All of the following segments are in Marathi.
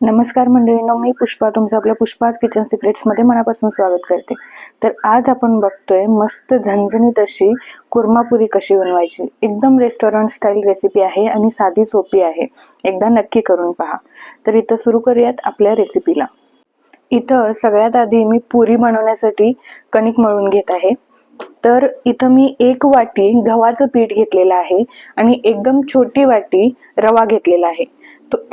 नमस्कार मंडळींनो मी पुष्पा तुमचं आपल्या पुष्पा किचन सिक्रेट्समध्ये मनापासून स्वागत करते. तर आज आपण बघतोय मस्त झणझणीत अशी कुर्मापुरी कशी बनवायची. एकदम रेस्टॉरंट स्टाईल रेसिपी आहे आणि साधी सोपी आहे. एकदा नक्की करून पहा. तर इथं सुरू करूयात आपल्या रेसिपीला इथं सगळ्यात आधी मी पुरी बनवण्यासाठी कणिक मळून घेत आहे. तर इथं मी एक वाटी गव्हाचं पीठ घेतलेलं आहे आणि एकदम छोटी वाटी रवा घेतलेला आहे.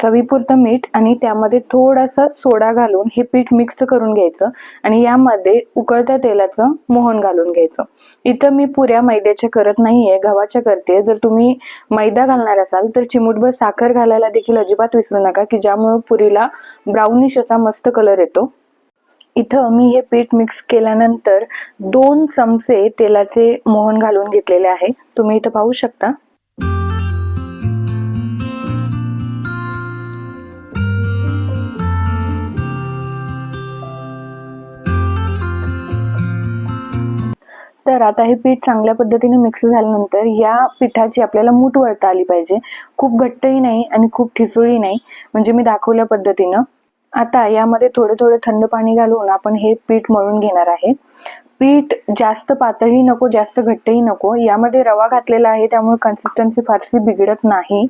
चवीपुरतं मीठ आणि त्यामध्ये थोडासा सोडा घालून हे पीठ मिक्स करून घ्यायचं आणि यामध्ये उकळत्या तेलाचं मोहन घालून घ्यायचं. इथं मी पुऱ्या मैद्याच्या करत नाहीये गव्हाच्या करते जर तुम्ही मैदा घालणार असाल तर चिमूटभर साखर घालायला देखील अजिबात विसरू नका की ज्यामुळे पुरीला ब्राउनिश असा मस्त कलर येतो. इथं मी हे पीठ मिक्स केल्यानंतर दोन चमचे तेलाचे मोहन घालून घेतलेले आहे. तुम्ही इथं पाहू शकता. तर आता हे पीठ चांगल्या पद्धतीने मिक्स झाल्यानंतर या पिठाची आपल्याला मूठ वळता आली पाहिजे. खूप घट्टही नाही आणि खूप ठिसूळही नाही. म्हणजे मी दाखवल्या पद्धतीनं. आता यामध्ये थोडे थोडे थंड पाणी घालून आपण हे पीठ मळून घेणार आहे. पीठ जास्त पातळही नको जास्त घट्टही नको. यामध्ये रवा घातलेला आहे त्यामुळे कन्सिस्टन्सी फारशी बिघडत नाही.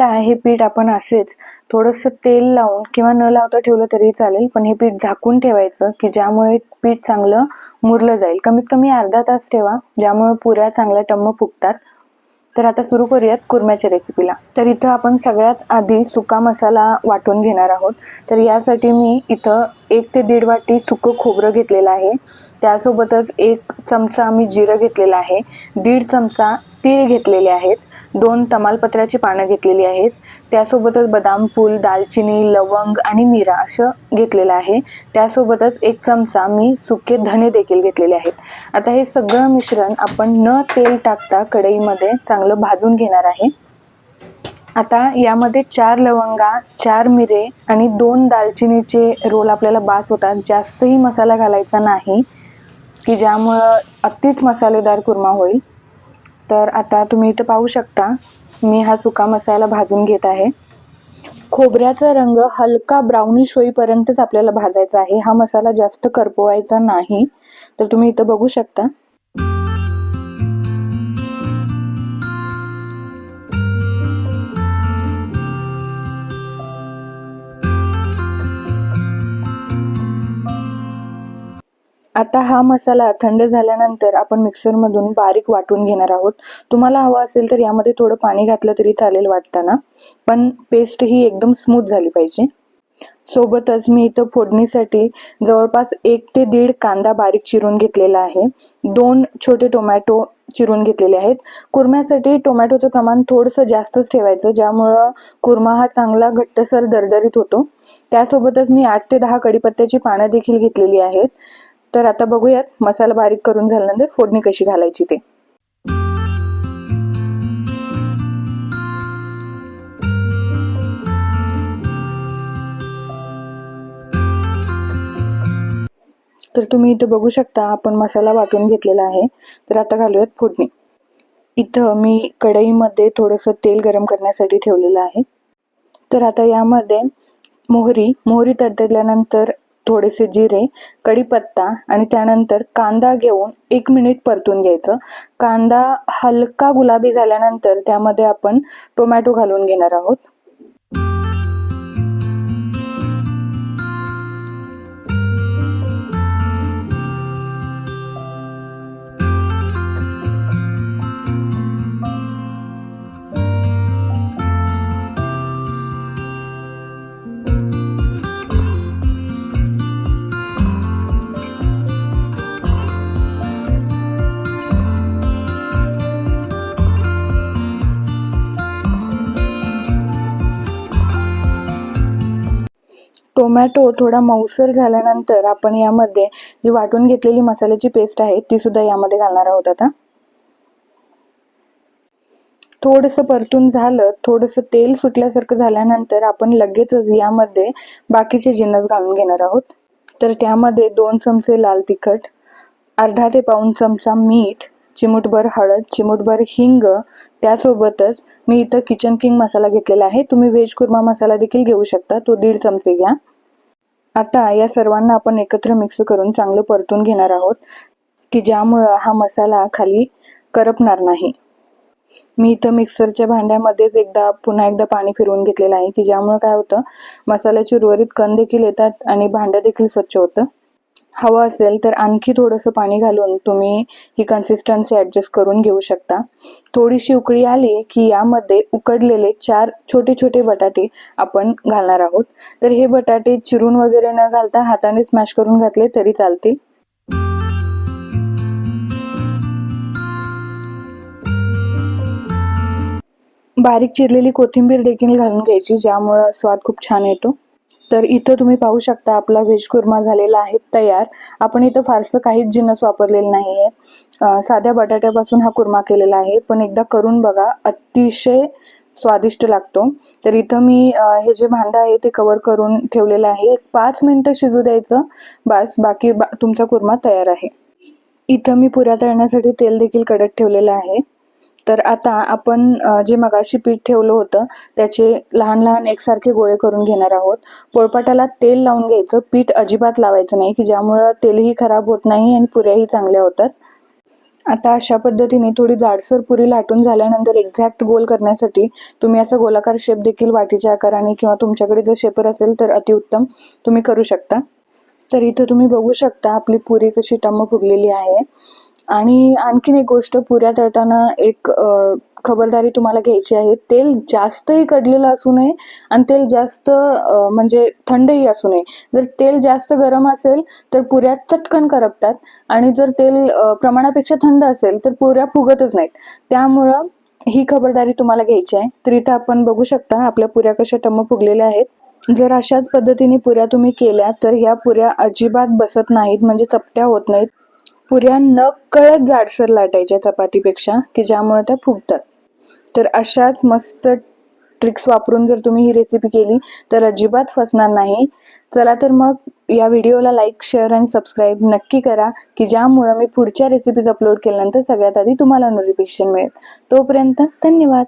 आता हे पीठ आपण असेच थोडंसं तेल लावून किंवा न लावता ठेवलं तरी चालेल पण हे पीठ झाकून ठेवायचं की ज्यामुळे पीठ चांगलं मुरलं जाईल. कमीत कमी अर्धा तास ठेवा ज्यामुळे पुऱ्या चांगल्या टम्म फुगतात. तर आता सुरू करूयात कुर्म्याच्या रेसिपीला तर इथं आपण सगळ्यात आधी सुका मसाला वाटून घेणार आहोत. तर यासाठी मी इथं एक ते दीड वाटी सुकं खोबरं घेतलेलं आहे. त्यासोबतच एक चमचा मी जिरं घेतलेलं आहे. दीड चमचा तीळ घेतलेले आहेत. दोन तमालपत्राची पानं घेतलेली आहेत. त्यासोबतच बदाम फूल दालचिनी लवंग आणि मिरा असं घेतलेलं आहे. त्यासोबतच एक चमचा मी सुके धने देखील घेतलेले आहेत. आता हे सगळं मिश्रण आपण न तेल टाकता कढईमध्ये चांगलं भाजून घेणार आहे. आता यामध्ये चार लवंगा चार मिरे आणि दोन दालचिनीचे रोल आपल्याला बास होतात. जास्तही मसाला घालायचा नाही की ज्यामुळं अतिच मसालेदार कुर्मा होईल. तर आता तुम्ही इथं पाहू शकता मी हा सुका मसाला भाजून घेत आहे. खोबऱ्याचा रंग हलका ब्राउनिश होईपर्यंतच आपल्याला भाजायचा आहे. हा मसाला जास्त करपवायचा नाही. तर तुम्ही इथं बघू शकता. आता हा मसाला थंड झाल्यानंतर आपण मिक्सरमधून बारीक वाटून घेणार आहोत. तुम्हाला हवं असेल तर यामध्ये थोडं पाणी घातलं तरी चालेल वाटताना. पण पेस्ट ही एकदम स्मूथ झाली पाहिजे. सोबतच मी इथं फोडणीसाठी जवळपास एक ते दीड कांदा बारीक चिरून घेतलेला आहे. दोन छोटे टोमॅटो चिरून घेतलेले आहेत. कुर्म्यासाठी टोमॅटोचं प्रमाण थोडंसं जास्तच ठेवायचं ज्यामुळं कुर्मा हा चांगला घट्टसर दरदरीत होतो. त्यासोबतच मी आठ ते दहा कडीपत्त्याची पानं देखील घेतलेली आहेत. तर आता बघूयात मसाला बारीक करून झाल्यानंतर फोडणी कशी घालायची ते. तर तुम्ही इथं बघू शकता आपण मसाला वाटून घेतलेला आहे. तर आता घालूयात फोडणी. इथं मी कढईमध्ये थोडंसं तेल गरम करण्यासाठी ठेवलेलं आहे. तर आता यामध्ये मोहरी मोहरी तडतडल्यानंतर थोडेसे जिरे कढीपत्ता आणि त्यानंतर कांदा घेऊन एक मिनिट परतून घ्यायचं. कांदा हलका गुलाबी झाल्यानंतर त्यामध्ये आपण टोमॅटो घालून घेणार आहोत. टोमॅटो थोडा मऊसर झाल्यानंतर आपण यामध्ये जी वाटून घेतलेली मसाल्याची पेस्ट आहे ती सुद्धा यामध्ये घालणार आहोत आता. थोडंसं परतून झालं थोडंसं तेल सुटल्यासारखं झाल्यानंतर आपण लगेचच यामध्ये बाकीचे जिन्नस घालून घेणार आहोत. तर त्यामध्ये दोन चमचे लाल तिखट अर्धा ते पाऊण चमचा मीठ चिमूटभर हळद चिमूटभर हिंग त्यासोबतच मी इथं किचन किंग मसाला घेतलेला आहे. तुम्ही व्हेज कुर्मा मसाला देखील घेऊ शकता तो दीड चमचे घ्या. आता या सर्वांना आपण एकत्र मिक्स करून चांगलं परतून घेणार आहोत की ज्यामुळं हा मसाला खाली करपणार नाही. मी इथं मिक्सरच्या भांड्यामध्येच एकदा पुन्हा एकदा पाणी फिरवून घेतलेलं आहे की ज्यामुळे काय होतं मसाल्याचे उर्वरित कण देखील येतात आणि भांडं देखील स्वच्छ होतं. हवं असेल तर आणखी थोडंसं पाणी घालून तुम्ही ही कन्सिस्टन्सी ॲडजस्ट करून घेऊ शकता. थोडीशी उकळी आली की यामध्ये उकडलेले चार छोटे छोटे बटाटे आपण घालणार आहोत. तर हे बटाटे चिरून वगैरे न घालता हाताने स्मॅश करून घातले तरी चालतील. बारीक चिरलेली कोथिंबीर देखील घालून घ्यायची ज्यामुळं स्वाद खूप छान येतो. तर इथं तुम्ही पाहू शकता आपला व्हेज कुर्मा झालेला आहे तयार. आपण इथं फारसं काहीच जिन्नस वापरलेलं नाही आहे साध्या बटाट्यापासून हा कुर्मा केलेला आहे. पण एकदा करून बघा अतिशय स्वादिष्ट लागतो. तर इथं मी हे जे भांडं आहे ते कवर करून ठेवलेलं आहे. एक पाच मिनटं शिजू द्यायचं. बस बाकी बा तुमचा कुर्मा तयार आहे. इथं मी पुऱ्या तळण्यासाठी तेल देखील कडक ठेवलेलं आहे. तर आता आपण जे मगाशी पीठ ठेवलं होतं त्याचे लहान लहान एकसारखे गोळे करून घेणार आहोत. पोळपाटाला तेल लावून घ्यायचं. पीठ अजिबात लावायचं नाही की ज्यामुळं तेलही खराब होत नाही आणि पुऱ्याही चांगल्या होतात. आता अशा पद्धतीने थोडी जाडसर पुरी लाटून झाल्यानंतर एक्झॅक्ट गोल करण्यासाठी तुम्ही असा गोलाकार शेप देखील वाटीच्या आकाराने किंवा तुमच्याकडे जर शेपर असेल तर अतिउत्तम तुम्ही करू शकता. तर इथं तुम्ही बघू शकता आपली पुरी कशी टम्म फुगलेली आहे. आणि आणखीन एक गोष्ट पुऱ्या तळताना एक खबरदारी तुम्हाला घ्यायची आहे. तेल जास्तही कडलेलं असू नये आणि तेल जास्त म्हणजे थंडही असू नये. जर तेल जास्त गरम असेल तर पुऱ्या चटकन करपतात. आणि जर तेल प्रमाणापेक्षा थंड असेल तर पुऱ्या फुगतच नाहीत. त्यामुळं ही खबरदारी तुम्हाला घ्यायची आहे. तर इथं आपण बघू शकता आपल्या पुऱ्या कशा टम्म फुगलेल्या आहेत. जर अशाच पद्धतीने पुऱ्या तुम्ही केल्या तर ह्या पुऱ्या अजिबात बसत नाहीत म्हणजे चपट्या होत नाहीत. पुऱ्या न कळत जाडसर लाटायच्या चपातीपेक्षा की ज्यामुळे त्या फुगतात. तर अशाच मस्त ट्रिक्स वापरून जर तुम्ही ही रेसिपी केली तर अजिबात फसणार नाही. चला तर मग या व्हिडिओला लाईक शेअर आणि सबस्क्राईब नक्की करा की ज्यामुळं मी पुढच्या रेसिपीज अपलोड केल्यानंतर सगळ्यात आधी तुम्हाला नोटिफिकेशन मिळेल. तोपर्यंत धन्यवाद.